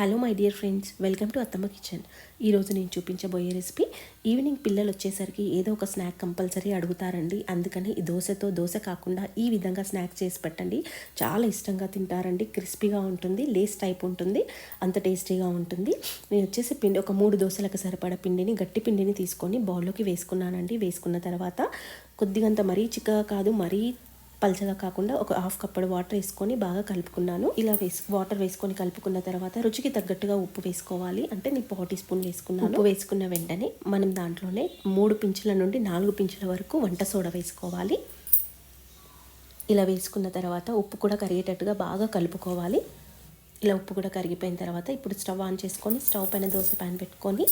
Hello my dear friends welcome to Attamma kitchen ఈరోజు నేను చూపించబోయే రెసిపీ ఈవినింగ్ పిల్లలు వచ్చేసరికి ఏదో ఒక స్నాక్ కంపల్సరీ అడుగుతారండి. అందుకని ఈ దోశతో దోశ కాకుండా ఈ విధంగా స్నాక్ చేసి పెట్టండి. చాలా ఇష్టంగా తింటారండి. క్రిస్పీగా ఉంటుంది లేస్ టైప్ ఉంటుంది అంత టేస్టీగా ఉంటుంది. నేను వచ్చేసి పిండి ఒక మూడు దోశలకు సరిపడా పిండిని గట్టి పిండిని తీసుకొని బౌల్లోకి వేసుకున్నానండి. వేసుకున్న తర్వాత కొద్దిగంత మరీ చిక్కగా కాదు మరీ పల్చగా కాకుండా ఒక హాఫ్ కప్పడు వాటర్ వేసుకొని బాగా కలుపుకున్నాను. ఇలా వేసి వాటర్ వేసుకొని కలుపుకున్న తర్వాత రుచికి తగ్గట్టుగా ఉప్పు వేసుకోవాలి. అంటే నేను పావు స్పూన్ వేసుకున్నాను. ఉప్పు వేసుకున్న వెంటనే మనం దాంట్లోనే మూడు పించుల నుండి నాలుగు పించుల వరకు వంట సోడా వేసుకోవాలి. ఇలా వేసుకున్న తర్వాత ఉప్పు కూడా కరిగేటట్టుగా బాగా కలుపుకోవాలి. ఇలా ఉప్పు కూడా కరిగిపోయిన తర్వాత ఇప్పుడు స్టవ్ ఆన్ చేసుకొని స్టవ్ పైన దోశ ప్యాన్ పెట్టుకొని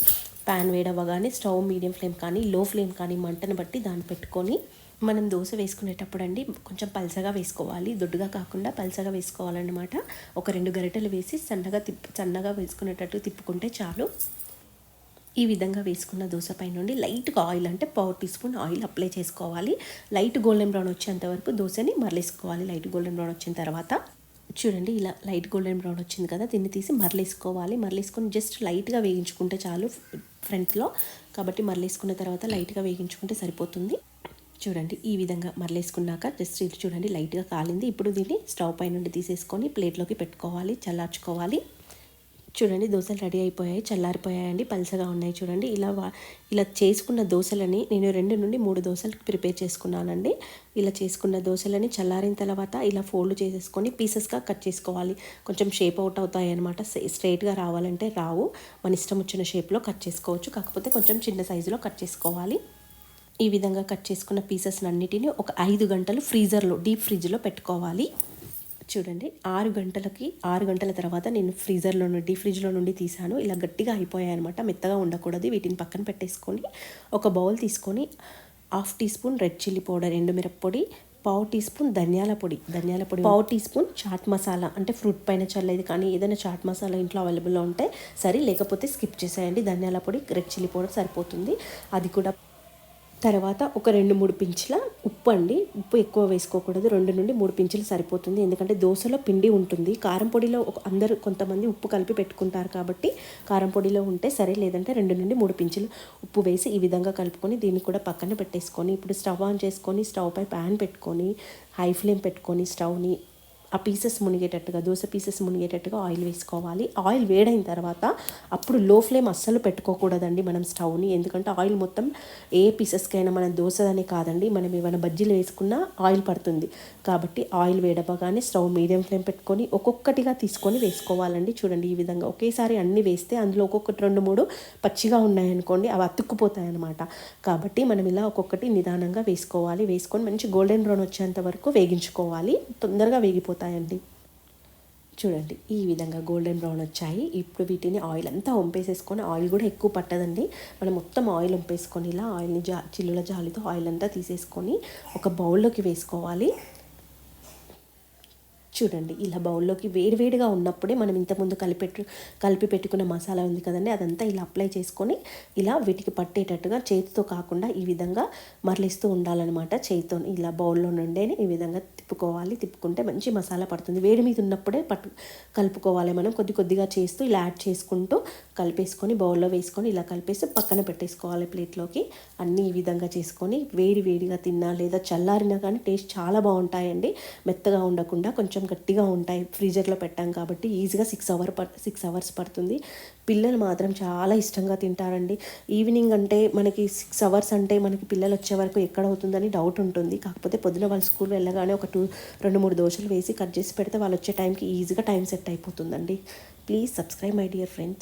ప్యాన్ వేడవగానే స్టవ్ మీడియం ఫ్లేమ్ కానీ లో ఫ్లేమ్ కానీ మంటను బట్టి దాన్ని పెట్టుకొని మనం దోశ వేసుకునేటప్పుడు అండి కొంచెం పల్చగా వేసుకోవాలి. దొడ్డుగా కాకుండా పల్చగా వేసుకోవాలన్నమాట. ఒక రెండు గరిటెలు వేసి సన్నగా తిప్పు సన్నగా వేసుకునేటట్టు తిప్పుకుంటే చాలు. ఈ విధంగా వేసుకున్న దోశ పై నుండి లైట్గా ఆయిల్ అంటే పావు టీ స్పూన్ ఆయిల్ అప్లై చేసుకోవాలి. లైట్ గోల్డెన్ బ్రౌన్ వచ్చేంత వరకు దోశని మరలేసుకోవాలి. లైట్ గోల్డెన్ బ్రౌన్ వచ్చిన తర్వాత చూడండి ఇలా లైట్ గోల్డెన్ బ్రౌన్ వచ్చింది కదా దీన్ని తీసి మరలేసుకోవాలి. మరలేసుకొని జస్ట్ లైట్గా వేయించుకుంటే చాలు ఫ్రంట్లో కాబట్టి మరలేసుకున్న తర్వాత లైట్గా వేయించుకుంటే సరిపోతుంది. చూడండి ఈ విధంగా మరలేసుకున్నాక జస్ట్ ఇది చూడండి లైట్గా కాలింది. ఇప్పుడు దీన్ని స్టవ్ పై నుండి తీసేసుకొని ప్లేట్లోకి పెట్టుకోవాలి చల్లార్చుకోవాలి. చూడండి దోశలు రెడీ అయిపోయాయి చల్లారిపోయాయండి పలసగా ఉన్నాయి చూడండి. ఇలా ఇలా చేసుకున్న దోశలని నేను రెండు నుండి మూడు దోశలు ప్రిపేర్ చేసుకున్నానండి. ఇలా చేసుకున్న దోశలని చల్లారిన తర్వాత ఇలా ఫోల్డ్ చేసేసుకొని పీసెస్గా కట్ చేసుకోవాలి. కొంచెం షేప్ అవుట్ అవుతాయి అనమాట స్ట్రైట్గా రావాలంటే రావు. మన ఇష్టం వచ్చిన షేప్లో కట్ చేసుకోవచ్చు. కాకపోతే కొంచెం చిన్న సైజులో కట్ చేసుకోవాలి. ఈ విధంగా కట్ చేసుకున్న పీసెస్ అన్నిటిని ఒక ఐదు గంటలు ఫ్రీజర్లో డీప్ ఫ్రిడ్జ్లో పెట్టుకోవాలి. చూడండి ఆరు గంటలకి ఆరు గంటల తర్వాత నేను ఫ్రీజర్లో నుండి ఫ్రిడ్జ్లో నుండి తీసాను. ఇలా గట్టిగా అయిపోయాయి అనమాట మెత్తగా ఉండకూడదు. వీటిని పక్కన పెట్టేసుకొని ఒక బౌల్ తీసుకొని half teaspoon red chilli powder ఎండుమిరప్పొడి పావు టీ స్పూన్ ధనియాల పొడి. ధనియాల పొడి పావు టీ స్పూన్ చాట్ మసాలా. అంటే ఫ్రూట్ పైన చల్లేది కానీ ఏదైనా చాట్ మసాలా ఇంట్లో అవైలబుల్లో ఉంటే సరే లేకపోతే స్కిప్ చేసేయండి. ధనియాల పొడి రెడ్ చిల్లీ పౌడర్ సరిపోతుంది. అది కూడా తర్వాత ఒక రెండు మూడు పించుల ఉప్పు అండి. ఉప్పు ఎక్కువ వేసుకోకూడదు. రెండు నుండి మూడు పించులు సరిపోతుంది. ఎందుకంటే దోశలో పిండి ఉంటుంది. కారం పొడిలో అందరూ కొంతమంది ఉప్పు కలిపి పెట్టుకుంటారు కాబట్టి కారం పొడిలో ఉంటే సరే లేదంటే రెండు నుండి మూడు పించులు ఉప్పు వేసి ఈ విధంగా కలుపుకొని దీన్ని కూడా పక్కన పెట్టేసుకొని ఇప్పుడు స్టవ్ ఆన్ చేసుకొని స్టవ్ పై ప్యాన్ పెట్టుకొని హై ఫ్లేమ్ పెట్టుకొని స్టవ్ని ఆ పీసెస్ మునిగేటట్టుగా దోశ పీసెస్ మునిగేటట్టుగా ఆయిల్ వేసుకోవాలి. ఆయిల్ వేడైన తర్వాత అప్పుడు లో ఫ్లేమ్ అస్సలు పెట్టుకోకూడదండి మనం స్టవ్ని ఎందుకంటే ఆయిల్ మొత్తం ఏ పీసెస్కైనా మనం దోశదని కాదండి. మనం ఏమైనా బజ్జీలు వేసుకున్నా ఆయిల్ పడుతుంది. కాబట్టి ఆయిల్ వేడవగానే స్టవ్ మీడియం ఫ్లేమ్ పెట్టుకొని ఒక్కొక్కటిగా తీసుకొని వేసుకోవాలండి. చూడండి ఈ విధంగా ఒకేసారి అన్నీ వేస్తే అందులో ఒక్కొక్కటి రెండు మూడు పచ్చిగా ఉన్నాయనుకోండి అవి అతుక్కుపోతాయి అనమాట కాబట్టి మనం ఇలా ఒక్కొక్కటి నిదానంగా వేసుకోవాలి. వేసుకొని మంచి గోల్డెన్ బ్రౌన్ వచ్చేంత వరకు వేగించుకోవాలి. తొందరగా వేగిపోతుంది. అయిపోతాయండి చూడండి ఈ విధంగా గోల్డెన్ బ్రౌన్ వచ్చాయి. ఇప్పుడు వీటిని ఆయిల్ అంతా వంపేసేసుకొని ఆయిల్ కూడా ఎక్కువ పట్టదండి. మనం మొత్తం ఆయిల్ వంపేసుకొని ఇలా ఆయిల్ని జా చిల్లుల జాలితో ఆయిల్ అంతా తీసేసుకొని ఒక బౌల్లోకి వేసుకోవాలి. చూడండి ఇలా బౌల్లోకి వేడివేడిగా ఉన్నప్పుడే మనం ఇంతకుముందు కలిపెట్టు కలిపి పెట్టుకున్న మసాలా ఉంది కదండి అదంతా ఇలా అప్లై చేసుకొని ఇలా వీటికి పట్టేటట్టుగా చేతితో కాకుండా ఈ విధంగా మరలిస్తూ ఉండాలన్నమాట చేతితో ఇలా బౌల్లో నుండే ఈ విధంగా తిప్పుకోవాలి తిప్పుకుంటే మంచి మసాలా పడుతుంది. వేడి మీద ఉన్నప్పుడే పట్టు కలుపుకోవాలి మనం. కొద్ది కొద్దిగా చేస్తూ ఇలా యాడ్ చేసుకుంటూ కలిపేసుకొని బౌల్లో వేసుకొని ఇలా కలిపేసి పక్కన పెట్టేసుకోవాలి ప్లేట్లోకి. అన్నీ ఈ విధంగా చేసుకొని వేడి వేడిగా తిన్నా లేదా చల్లారినా కానీ టేస్ట్ చాలా బాగుంటాయండి. మెత్తగా ఉండకుండా కొంచెం గట్టిగా ఉంటాయి. ఫ్రీజర్లో పెట్టాం కాబట్టి ఈజీగా సిక్స్ అవర్ సిక్స్ అవర్స్ పడుతుంది. పిల్లలు మాత్రం చాలా ఇష్టంగా తింటారండి. ఈవినింగ్ అంటే మనకి సిక్స్ అవర్స్ అంటే మనకి పిల్లలు వచ్చే వరకు ఎక్కడ అవుతుందని డౌట్ ఉంటుంది. కాకపోతే పొద్దున వాళ్ళ స్కూల్ వెళ్ళగానే ఒక టూ రెండు మూడు దోశలు వేసి కట్ చేసి పెడితే వాళ్ళు వచ్చే టైంకి ఈజీగా టైం సెట్ అయిపోతుందండి. Please subscribe my dear friends